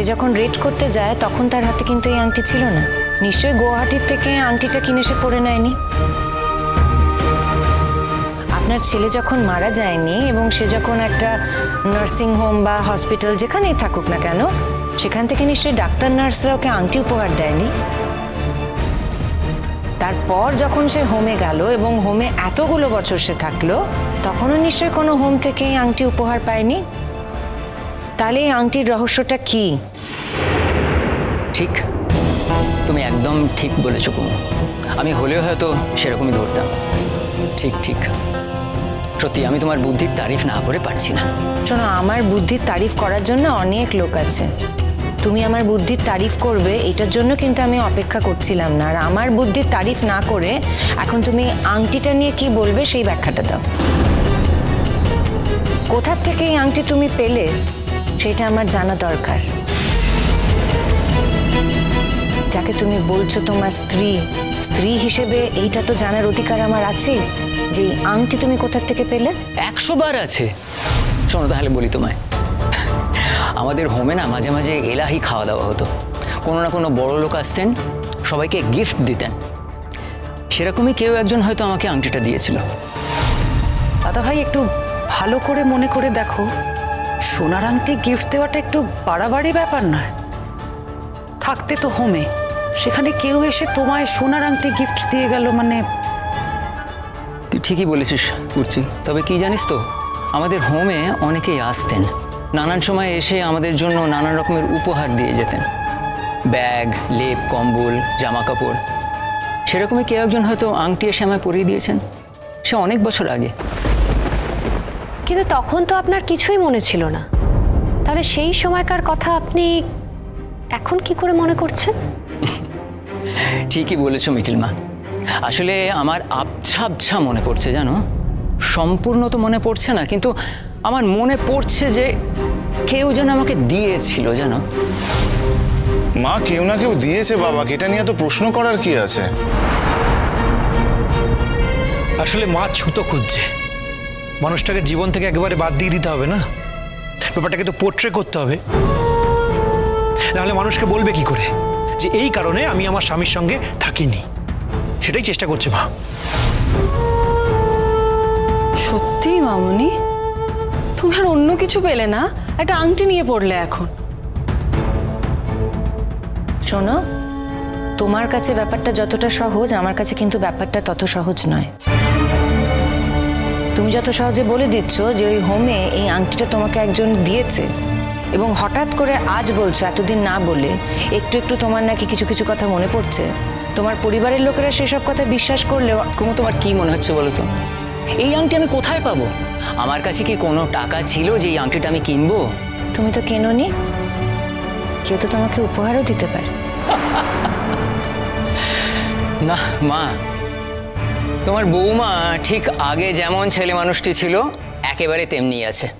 সে যখন রেড করতে যায়, তখন তার হাতে কিন্তু এই আংটি ছিল না। নিশ্চয়ই গুয়াহাটির থেকে আংটিটা কিনে সে পরে নেয়নি। আপনার ছেলে যখন মারা যায়নি এবং সে যখন একটা নার্সিং হোম বা হসপিটাল যেখানেই থাকুক না কেন, সেখান থেকে নিশ্চয়ই ডাক্তার নার্সরা ওকে আংটি উপহার দেয়নি। তারপর যখন সে হোমে গেল এবং হোমে এতগুলো বছর সে থাকল, তখনও নিশ্চয়ই কোনো হোম থেকে আংটি উপহার পায়নি। তাহলে এই আংটির রহস্যটা কি? ঠিক? তুমি একদম ঠিক বলেছ কুমু। আমি হলেও হয়তো সেরকমই ধরতাম। ঠিক ঠিক। সত্যি, আমি তোমার বুদ্ধির তারিফ না করে পারছি না। শোনো, আমার বুদ্ধির তারিফ করার জন্য অনেক লোক আছে। তুমি আমার বুদ্ধির তারিফ করবে, এটার জন্য কিন্তু আমি অপেক্ষা করছিলাম না। আর আমার বুদ্ধির তারিফ না করে, এখন তুমি আংটিটা নিয়ে কি বলবে সেই ব্যাখ্যাটা দাও। কোথার থেকে এই আংটি তুমি পেলে, সেটা আমার জানা দরকার। যাকে তুমি বলছো তোমার স্ত্রী স্ত্রী হিসেবে এইটা তো জানার অধিকার আমার আছে যে এই আংটি তুমি কোথার থেকে পেলে? একশো বার আছে। শোনো তাহলে বলি তোমায়। আমাদের হোমে না মাঝে মাঝে এলাহি খাওয়া দাওয়া হতো। কোনো না কোনো বড় লোক আসতেন সবাইকে গিফট দিতেন। সেরকমই কেউ একজন হয়তো আমাকে আংটিটা দিয়েছিল। দাদা ভাই একটু ভালো করে মনে করে দেখো। সোনার আংটি গিফট দেওয়াটা একটু বাড়াবাড়ি ব্যাপার নয়। থাকতে তো হোমে সেখানে কেউ এসে তোমায় সোনার আংটি গিফট দিয়ে গেল মানে তুই ঠিকই বলেছিস কুর্চি। তবে কি জানিস তো আমাদের হোমে অনেকেই আসতেন। নানান সময় এসে আমাদের জন্য নানান রকমের উপহার দিয়ে যেতেন। ব্যাগ লেপ কম্বল জামা কাপড় সেরকমই কেউ একজন হয়তো আংটি এসে আমায় পরিয়ে দিয়েছেন। সে অনেক বছর আগে। কিন্তু তখন তো আপনার কিছুই মনে ছিল না। তাহলে সেই সময়কার কথা আপনি এখন কি করে মনে করছেন? ঠিকই বলেছ মিঠিলমা আসলে আমার আবছা আবছা মনে পড়ছে জানো? সম্পূর্ণ তো মনে পড়ছে না কিন্তু আমার মনে পড়ছে যে কেউ যেন আমাকে দিয়েছিল জানো? মা কেউ না কেউ দিয়েছে বাবাকে এটা নিয়ে তো প্রশ্ন করার কি আছে? আসলে মা ছুতো খুঁজছে। মানুষটাকে জীবন থেকে একেবারে বাদ দিয়ে দিতে হবে না? ব্যাপারটাকে তো পোট্রে করতে হবে। নাহলে মানুষকে বলবে কি করে? যে এই কারণে আমি আমার স্বামীর সঙ্গে থাকিনি। সেটাই চেষ্টা করছে মা। সত্যি মামুনি? তুমি আর অন্য কিছু পেলে না? একটা আংটি নিয়ে পড়লে এখন। শোনো তোমার কাছে ব্যাপারটা যতটা সহজ আমার কাছে কিন্তু ব্যাপারটা তত সহজ নয়। তুমি যত সহজে বলে দিচ্ছ যে ওই হোমে এই আংটিটা তোমাকে একজন দিয়েছে এবং হঠাৎ করে আজ বলছো এতদিন না বলে একটু একটু তোমার নাকি কিছু কিছু কথা মনে পড়ছে। তোমার পরিবারের লোকেরা সেসব কথা বিশ্বাস করলেও কুমু তোমার কি মনে হচ্ছে বলো তো? এই আংটি আমি কোথায় পাবো? আমার কাছে কি কোনো টাকা ছিল যে এই আংটিটা আমি কিনবো? তুমি তো কেননি। কেউ তো তোমাকে উপহারও দিতে পারে। না মা। তোমার বৌমা ঠিক আগে যেমন ছেলে মানুষটি ছিল একেবারে তেমনি আছে।